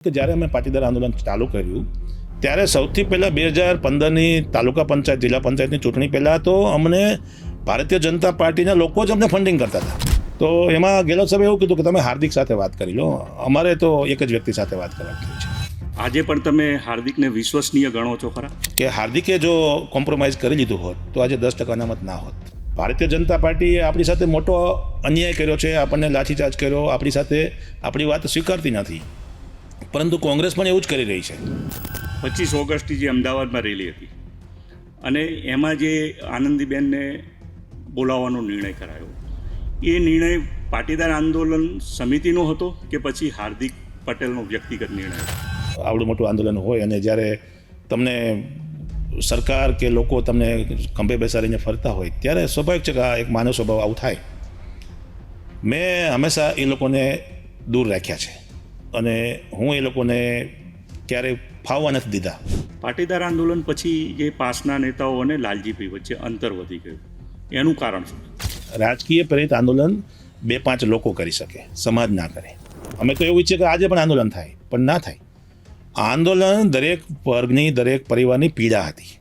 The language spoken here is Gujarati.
કે જ્યારે અમે પાટીદાર આંદોલન ચાલુ કર્યું ત્યારે સૌથી પહેલાં બે હજાર પંદરની તાલુકા પંચાયત જિલ્લા પંચાયતની ચૂંટણી પહેલાં તો અમને ભારતીય જનતા પાર્ટીના લોકો જ અમને ફંડિંગ કરતા હતા. તો એમાં ગેલો સાહેબે એવું કીધું કે તમે હાર્દિક સાથે વાત કરી લો. અમારે તો એક જ વ્યક્તિ સાથે વાત કરવાની છે. આજે પણ તમે હાર્દિકને વિશ્વસનીય ગણો છો ખરા? કે હાર્દિકે જો કોમ્પ્રોમાઇઝ કરી લીધું હોત તો આજે દસ ટકા અનામત ના હોત. ભારતીય જનતા પાર્ટીએ આપણી સાથે મોટો અન્યાય કર્યો છે આપણને લાઠીચાર્જ કર્યો આપણી સાથે આપણી વાત સ્વીકારતી નથી. પરંતુ કોંગ્રેસ પણ એવું જ કરી રહી છે. પચીસ ઓગસ્ટ જે અમદાવાદમાં રેલી હતી. અને એમાં જે આનંદીબેનને બોલાવવાનો નિર્ણય કરાયો. એ નિર્ણય પાટીદાર આંદોલન સમિતિનો હતો કે પછી હાર્દિક પટેલનો વ્યક્તિગત નિર્ણય આવડું મોટું આંદોલન હોય અને જ્યારે તમને સરકાર કે લોકો તમને ખંભે બેસાડીને ફરતા હોય ત્યારે સ્વાભાવિક છે કે આ એક માનવ સ્વભાવ આવું થાય. મેં હંમેશા એ લોકોને દૂર રાખ્યા છે. અને હું એ લોકોને ક્યારેય ફાવવા નથી દીધા. પાટીદાર આંદોલન પછી જે પાસના નેતાઓ અને લાલજીભાઈ વચ્ચે અંતર વધી ગયું. એનું કારણ શું? રાજકીય પ્રેરિત આંદોલન બે પાંચ લોકો કરી શકે સમાજ ના કરે. અમે તો એવું ઈચ્છીએ કે આજે પણ આંદોલન થાય પણ ના થાય. આંદોલન દરેક વર્ગની દરેક પરિવારની પીડા હતી.